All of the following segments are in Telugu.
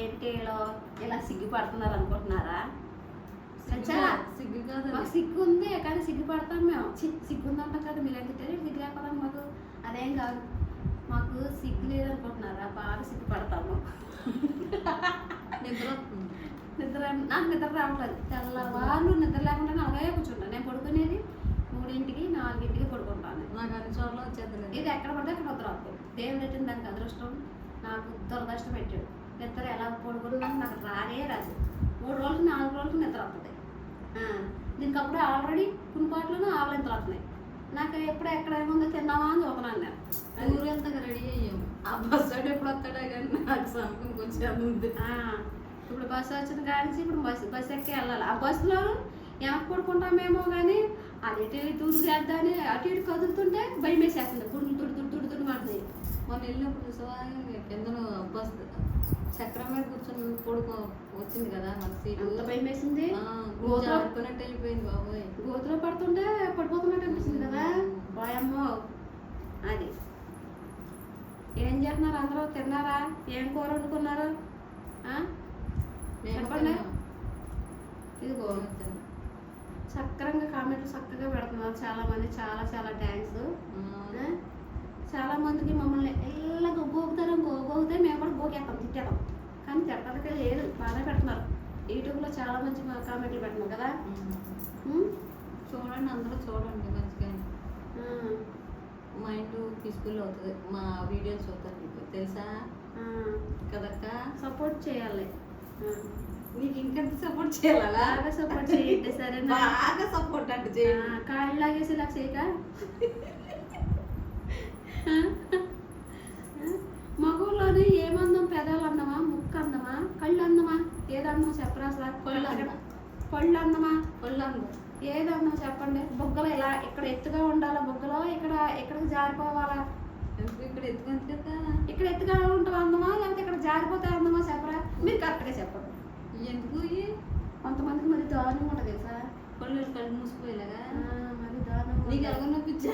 ఏంటి ఇలా సిగ్గుపడుతున్నారు అనుకుంటున్నారా? సిగ్గు కాదు. మాకు సిగ్గు ఉంది కానీ సిగ్గుపడతాం మేము. సిగ్గు ఉందంటాం కదా మీరు ఎంత సిగ్గు లేకపోతే మాకు? అదేం కాదు. మాకు సిగ్గు లేదనుకుంటున్నారా? బాగా సిగ్గుపడతాము. నిద్ర. నిద్ర నాకు నిద్ర రావట్లేదు. తెల్లవారు నిద్ర లేకుండా అలాగే కూర్చుంటాను నేను పడుకునేది మూడింటికి నాలుగింటికి పడుకుంటాను. నాకు అన్ని చోట్ల వచ్చేది ఇది ఎక్కడ పడితే అక్కడ వస్తుంది. దేవుడు పెట్టింది దానికి అదృష్టం. నాకు దురదృష్టం పెట్టాడు. నిద్ర ఎలా పడుకున్నా నాకు రానే రాదు. మూడు రోజులకి నాలుగు రోజులకి నిద్ర వస్తుంది ఆ, దీనికి అప్పుడు ఆల్రెడీ కొన్ని పాటలను ఆవలింతలు వస్తున్నాయి నాకు ఎప్పుడు ఎక్కడ ఏముందో తిన్నావా అని చూస్తున్నాను నేను వెళ్తాక రెడీ అయ్యాము ఆ బస్ వాడు ఎప్పుడు వస్తాడా కానీ నాకు సమయం కొంచెం ఉంది ఆ, ఇప్పుడు బస్సు వచ్చిన కాడి నుంచి ఇప్పుడు బస్సు బస్సు ఎక్కి వెళ్ళాలి. ఆ బస్సులో వెనక్కి పడుకుంటామేమో కానీ అది ఇటు దూరు చేద్దామని అటు ఇటు కదులుతుంటే భయం వేసేస్తుంది. గుండు తుడు తుడు తుడు తుడు మాట్లాడి మొన్న వెళ్ళినప్పుడు చూసావా? కింద బస్ చక్రం మీద కూర్చొని పడుకో వచ్చింది కదా మన సీటు. అంత భయం వేసింది? ఆడుకున్నట్టు వెళ్ళిపోయింది బాబోయ్. గోతులో పడుతుంటే పడిపోతున్నట్టు అనిపిస్తుంది కదా? భయమ్మో అది. ఏం చేస్తున్నారు అందరూ? తిన్నారా? ఏం కూర వండుకున్నారు? ఆ? నేను చెప్పండి. తిన్నా. ఇదిగో సక్రంగా కామెంట్లు చక్కగా పెడుతున్నారు చాలా మంది చాలా చాలా థ్యాంక్స్. చాలా మందికి మమ్మల్ని ఎల్లగా గోగుతారం గోగితే మేము కూడా గోకేస్తాం తిట్టేస్తాం. కానీ తిట్టడానికి లేదు బాగా పెడుతున్నారు. యూట్యూబ్లో చాలా మంచి కామెంట్లు పెడుతున్నారు కదా? చూడండి అందరూ చూడండి మంచిగా. మైండ్ పీస్ఫుల్ అవుతుంది. మా వీడియోలు చూస్తారు మీకు. తెలుసా. కదక్క? సపోర్ట్ చేయాలి. నీకు ఇంకెంత సపోర్ట్ చేయాలా? బాగా సపోర్ట్ చేయండి సరేనా? బాగా సపోర్ట్ అంటే కాళ్ళు లాగేసి ఇలా చేయక. మగవులోని ఏమందం పెదాలు అందమా ముక్కు అందమా కళ్ళు అందమా ఏది అందమా చెప్పరా అసలు కళ్ళు అందం. కళ్ళు అందమా ఏది అందం చెప్పండి. బుగ్గలు ఇలా ఇక్కడ ఎత్తుగా ఉండాలా బుగ్గలో? ఇక్కడ ఇక్కడికి జారిపోవాలా? ఇక్కడ కదా? ఇక్కడ ఎత్తుగా ఉంటుంది అందమా లేకపోతే ఇక్కడ జారిపోతే అందమా చెప్పరా? మీరు కరెక్ట్గా చెప్పండి. ఎందుకు? కొంతమందికి మరి దారుణంగా ఉంటుంది తెలుసా? కళ్ళు కళ్ళు మూసిపోయేలాగా మరి దారుణంగా నీకు. ఎలాగో నొప్పించా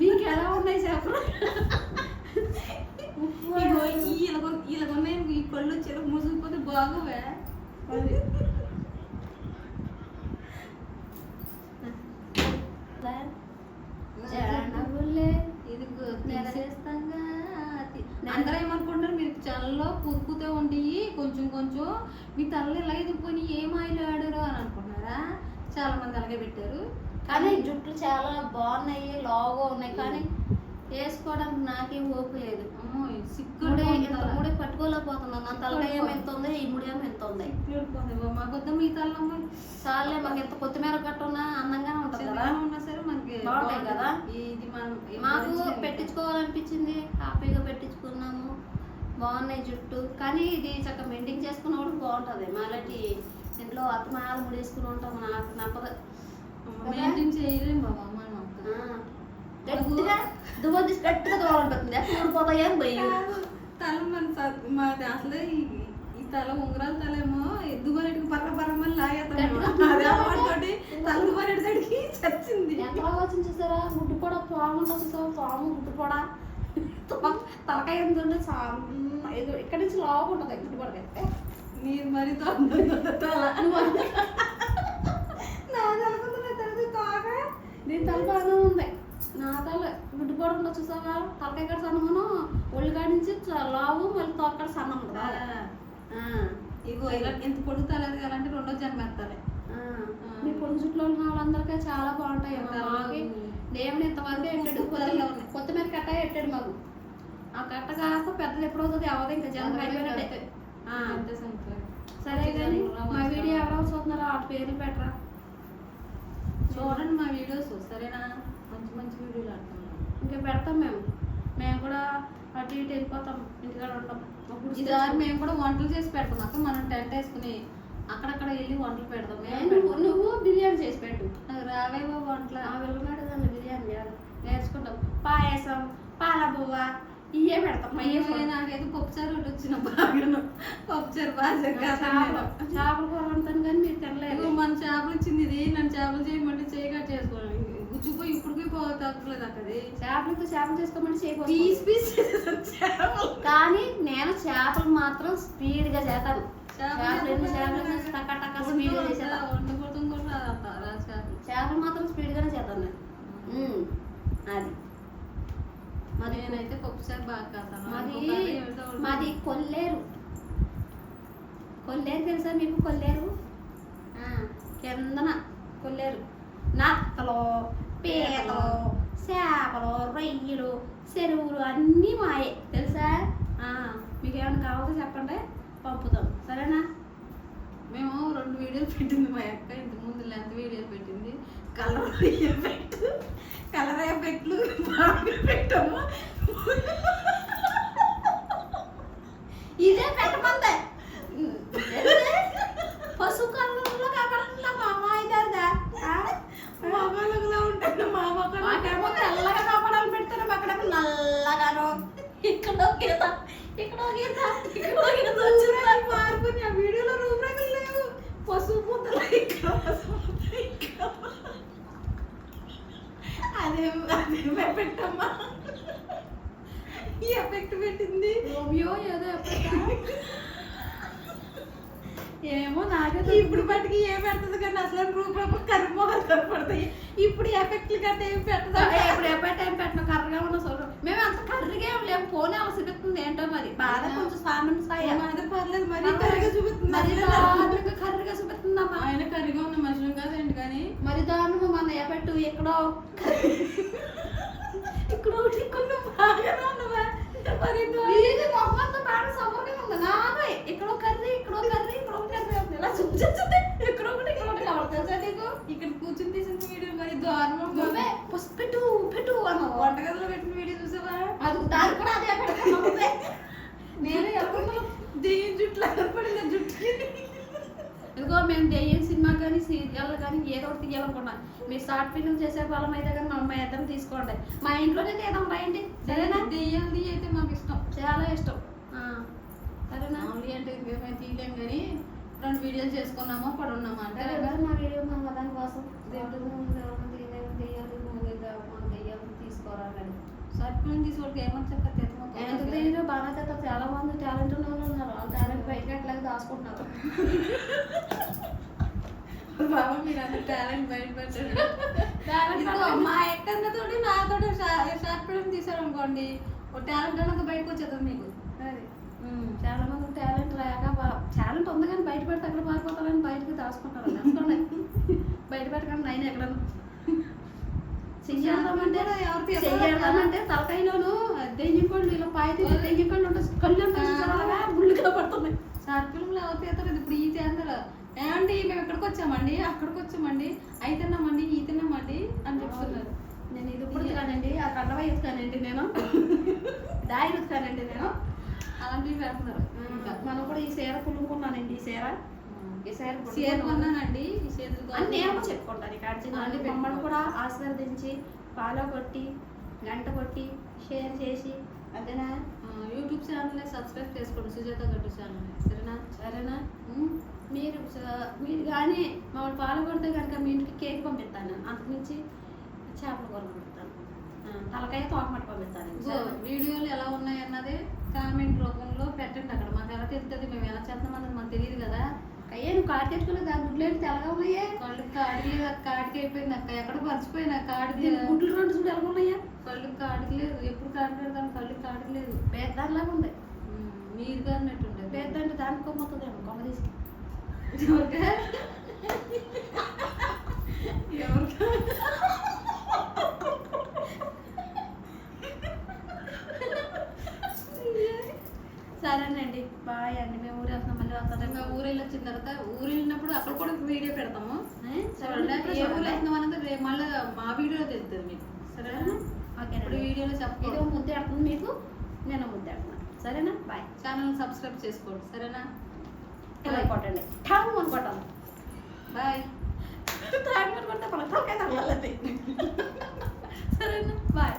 మీకు ఎలా ఉన్నాయి చెప్పరా ఇగో ఈ ఇలాగ ఇలాగ ఉన్నాయి ఈ కళ్ళు వచ్చి ఇలా మూసుకుపోతే బాగోవే జనబుల్లే ఇది నెల- చేస్తాంగా నెల- అందరూ ఏమనుకుంటారు మీరు చల్లలో పుక్కుతూ ఉండి కొంచెం కొంచెం మీ తలలో ఇలా ఎదిగిపోయి ఏం ఆయిల్ ఆడారు అని అనుకుంటున్నారా? చాలా మంది అలాగే పెట్టారు. కానీ జుట్లు చాలా బాగున్నాయి లావుగా ఉన్నాయి కానీ వేసుకోవడానికి నాకేం ఓపిక లేదు. అమ్మో సిక్కు ముడి పట్టుకోలేకపోతున్నాను. నా ఏమో ఎంత ఉంది? ఈ ముడి ఎంత ఉంది? మాకొద్దాం మీ తలలో చాలే మాకు ఎంత కొత్తిమీర కట్టున్నా అందంగానే ఉంటుంది కదా. ఉన్నా సరే మనకి బాగుంటాయి కదా? ఇది మనం మాకు. పెట్టించుకోవాలనిపించింది. హ్యాపీగా పెట్టించుకున్నాము. బాగున్నాయి జుట్టు. కానీ ఇది చక్కగా మెయింటైన్ చేసుకున్నప్పుడు బాగుంటుంది. మాలాంటి ఇంట్లో అత్తమాయాలు ముడేసుకుని ఉంటాం నాకు నప్పదు మెయింటైన్ చేయలేం బాబా మనం ఆ, గట్టిగా దువ్వ తీసి గట్టిగా దువ్వాలనిపిస్తుంది. ఎక్కడ ఊడిపోతాయని భయం. తల మన స- మాది అసలే ఈ- తల ఉంగరాల తల ఏమో. ఎద్దుగోరెడ్డికి పర్ర సైడ్కి చచ్చింది. ఎంత వచ్చింది చూసారా గుడ్డు పొడ పాము పాము గుడ్డు పొడ తలకాయ ఎంత ఉంటే సన్న- ఏదో ఇక్కడ నుంచి లావు ఉంటుంది గుడ్డు పొడ అయితే మీరు మరి తల తల బాగానే ఉంది. నా తల గుడ్డు పొడ ఉంటుంది చూసావా? తలకాయ కాడ సన్నమును ఒళ్ళు కాడి నుంచి లావు మళ్ళీ తోక్కడ సన్నం ఉంటుంది ఆ, ఇగో ఇలా ఎంత పొడుగు తల ఎదగాలంటే రెండో జన్మ ఎత్తాలి ఆ. మీ పొడుగు చుట్లో ఉన్న వాళ్ళందరికీ చాలా బాగుంటాయి. దేవుని ఇంతవరకు ఎట్టాడు. కొత్తిమీర కట్ట ఎట్టాడు మాకు? ఆ కట్ట కాక పెద్దది ఎప్పుడు అవుతుంది అవదు ఇంకా జన్మ అయిపోయినట్టే. సరే కానీ మా వీడియో ఎవరో చూస్తున్నారో ఆ పేర్లు పెట్టరా? చూడండి మా వీడియోస్. సరేనా? మంచి మంచి వీడియోలు ఆడుతున్నాం. ఇంకా పెడతాం మేము. మేము కూడా అటు ఇటు వెళ్ళిపోతాం. ఇంటికాడ ఉంటాం. అప్పుడు ఈసారి మేము కూడా వంటలు చేసి పెడతాం అక్క. మనం టెంట్ వేసుకుని అక్కడక్కడ వెళ్ళి వంటలు పెడతాం మేము నువ్వు బిర్యానీ చేసి పెట్టు. నాకు రావేవో వంటలు. ఆ దాన్ని బిర్యానీ చేయాలి నేర్చుకుంటాం. పాయసం పాలబువ్వ ఇవే పెడతాం. నాకైతే పప్పుచారు ఒకటి వచ్చిన బాగాను. పప్పుచారు బాగా చేపల కూర వండుతాను కానీ మీరు తినలేదు. మన చేపలు ఇచ్చింది ఇది నన్ను చేపలు చేయమంటే చేయగా చేసుకోవాలి. గుజ్జుపోయి ఇప్పుడు పోయి తగ్గలేదు అక్కది చేపలతో చేపలు చేసుకోమంటే చేయకపోతే పీస్ పీస్ కానీ నేను చేపలు మాత్రం స్పీడ్గా చేస్తాను. చేపలు. మాత్రం స్పీడ్ గానే చేస్తాను నేను. అది. మరి నేనైతే బాగా కాస్తాను మాది. మాది కొల్లేరు. కొల్లేరు తెలుసా మీకు కొల్లేరు? ఆ, కిందన కొల్లేరు. నత్తలు పీతలు చేపలు రొయ్యలు చెరువులు అన్నీ మాయే. తెలుసా? ఆ, మీకు ఏమైనా కావాలో చెప్పండి పంపుతాం. సరేనా? మేము రెండు వీడియోలు పెట్టింది మా అక్క. ఇంత ముందు లెంత్ వీడియోలు పెట్టింది. కలర్ ఎఫెక్ట్ కలర్ ఎఫెక్ట్లు బాగా పెట్టాము ఇదే పెట్టమందే పసుపు కలర్లో కాకుండా మా అమ్మాయి దాదా మొగలుగులో ఉంటాను మా మాకేమో తెల్లగా కాపడాలు పెడతారు అక్కడ నల్లగాను ఇక్కడ గీత ఇక్కడ గీత ఇక్కడ గీత వచ్చిందా మార్పు ఆ వీడియోలో రూపురేఖలు లేవు పసుపు ముద్దలు ఇక్కడ పసుపు ముద్దలు ఇక్కడ. అదే అదే పెట్టమ్మా ఈ ఎఫెక్ట్ రోమియో ఏదో ఎఫెక్ట్ ఏమో నాకే ఇప్పుడు బట్టికి ఏం పెడుతుంది కానీ అసలు రూపాయలు కర్మోహాలు కనపడతాయి. ఇప్పుడు ఎఫెక్ట్లు గట్ట ఏం పెట్టదా ఇప్పుడు ఎప్పుడు టైం పెట్టిన? కర్రగా ఉన్న చూడరు మేము అంత కర్రగా ఏం లేము పోనీ అవసరం ఏంటో మరి? బాగా కొంచెం సామాన్ స్థాయి మాది పర్లేదు. మరి కర్రీగా చూపిస్తుంది. మరి కర్రగా చూపిస్తుందమ్మా. ఆయన కర్రీగా ఉన్న మనుషులు కాదండి కానీ. మరి దారుణంగా మన ఎఫెక్ట్ ఎక్కడో ఇక్కడ ఒకటి బాగానే ఉన్నవా? ఇక్కడో కర్రీ ఇక్కడో కర్రీ ఇక్కడో కర్రీ ఉంది ఇలా చూపించే ఒకటి ఇక్కడ ఒకటి. నీకు? ఇక్కడ కూర్చుని తీసిన వీడియో మరి దారుణం నువ్వే పసుపు పెట్టు పెట్టు అన్నావు. వంటగదిలో పెట్టిన వీడియో చూసావా? అది దాని కూడా అదే నువ్వే. నేను ఎప్పుడు దెయ్యం జుట్లు అగరపడింది జుట్టుకి. ఇదిగో మేము దెయ్యం సినిమా కానీ సీరియల్ కానీ ఏదో ఒకటి తీయాలనుకున్నాం మీరు షార్ట్ ఫిల్మ్ చేసే వాళ్ళం అయితే కానీ మా అమ్మాయి ఇద్దరం తీసుకోండి. మా ఇంట్లోనే తీద్దాం రండి సరేనా? దెయ్యాలది అయితే మాకు ఇష్టం. చాలా ఇష్టం. సరేనా? మామూలు అంటే మేము తీయలేం కానీ రెండు వీడియోలు చేసుకున్నామా పడున్నామా అంటే సరే కదా నా వీడియో మా దాని కోసం. దేవుడు దేవుడు నువ్వు మన దెయ్యాలు సర్పంచ్ తీసుకోవడానికి ఏమని చెప్పారు తెలియదు బాగా తెత్త చాలా మంది టాలెంట్ ఉన్న వాళ్ళు ఉన్నారు. వాళ్ళ టాలెంట్ బయటకి ఎట్లాగే దాచుకుంటున్నారు. బాబా మీరు అంత టాలెంట్ బయట మా ఎక్కడితోటి నాతో షార్ట్ ఫిల్మ్ తీసారు అనుకోండి ఒక టాలెంట్ అన్నది బయటకు వచ్చేస్తుంది మీకు. చాలా మంది టాలెంట్ లేక టాలెంట్ ఉంది కానీ బయట పెడితే అక్కడ పారిపోతారని బయటకి దాచుకుంటారు. బయట పెట్టకండి నైన్ ఎక్కడ తీస్తారు? చెయ్యాలంటే తలకాయలోను దెయ్యం కళ్ళు ఇలా పాయ తీసి దెయ్యం కళ్ళు ముళ్ళుగా పడుతున్నాయి షార్ట్ ఫిల్మ్ ఎవరు తీస్తారు ఇప్పుడు ఈ చేస్తారు ఏమండి మేము ఎక్కడికి వచ్చామండి? అక్కడికి వచ్చామండి. అయి తిన్నామండి ఈ తిన్నామండి అని చెప్తున్నారు. నేను ఇది ఇప్పుడు కానండి ఆ కండవా ఎత్తుకానండి నేను. దాయి ఎత్తుకానండి నేను. అలాంటివి పెడుతున్నారు మనం కూడా ఈ చీర కుళ్ళుకున్నానండి ఈ చీర. ఈ చీర చీర కొన్నానండి ఈ చేతులు అని నేను కూడా చెప్పుకుంటాను ఇక్కడ మమ్మల్ని. కూడా ఆశీర్వదించి ఫాలో కొట్టి గంట కొట్టి షేర్ చేసి అదేనా యూట్యూబ్ ఛానల్ సబ్స్క్రైబ్ చేసుకోండి సుజాత గడ్డు ఛానల్ సరేనా? సరేనా. మీరు మీరు కానీ మమ్మల్ని ఫాలో కొడితే కనుక మీ ఇంటికి కేక్ పంపిస్తాను. అంతకుమించి చేపల కూర పంపిస్తాను తలకాయ తోకమట్టి పంపిస్తాను వీడియోలు ఎలా ఉన్నాయి అన్నది కామెంట్ రూపంలో పెట్టండి అక్కడ. మాకు ఎలా తెలుస్తుంది మేము ఎలా చేస్తున్నాం అన్నది మాకు తెలియదు కదా. అయ్యే నువ్వు కాటు తెచ్చుకోలేదు దాని గుడ్లు ఏంటి తెల్లగా ఉన్నాయే కళ్ళు కాడికి లేదు కాడికి అయిపోయింది అక్క. ఎక్కడ మర్చిపోయినా కాడికి. గుడ్లు రెండు చూడు ఎలా ఉన్నాయా కళ్ళు కాడికి లేదు ఎప్పుడు కాడి పెడతాను? కళ్ళు కాడికి లేదు పేద్దానిలాగా ఉంది మీరు అన్నట్టుండదు పేద్దంటే దానికి కొమ్మతుందేమో కొమ్మ తీసి ఎవరికా ఎవరికా సరేనండి బాయ్ అండి మేము ఊరు వెళ్తున్నాం మళ్ళీ ఇంకా వస్తాం ఊరు వెళ్ళి వచ్చిన తర్వాత ఊరు వెళ్ళినప్పుడు అక్కడ కూడా వీడియో పెడతాము చూడండి చూడండి ఏ ఊరు వెళ్తున్నాం అన్నది రేపు మళ్ళీ మా వీడియోలో తెలుస్తుంది మీకు సరేనా ఇప్పుడు ఓకేనండి వీడియోలో ఇది చెప్పండి ముద్ద ఆడుతుంది మీకు నేను ముద్ద ఆడుతున్నాను సరేనా? బాయ్ ఛానల్ సబ్స్క్రైబ్ చేసుకోండి. సరేనా? ఇలా కొట్టండి. ఠాము అని కొట్టాలి. బాయ్ ఠాము అని కొడితే మన తలకాయ తగలాలి సరేనా? బాయ్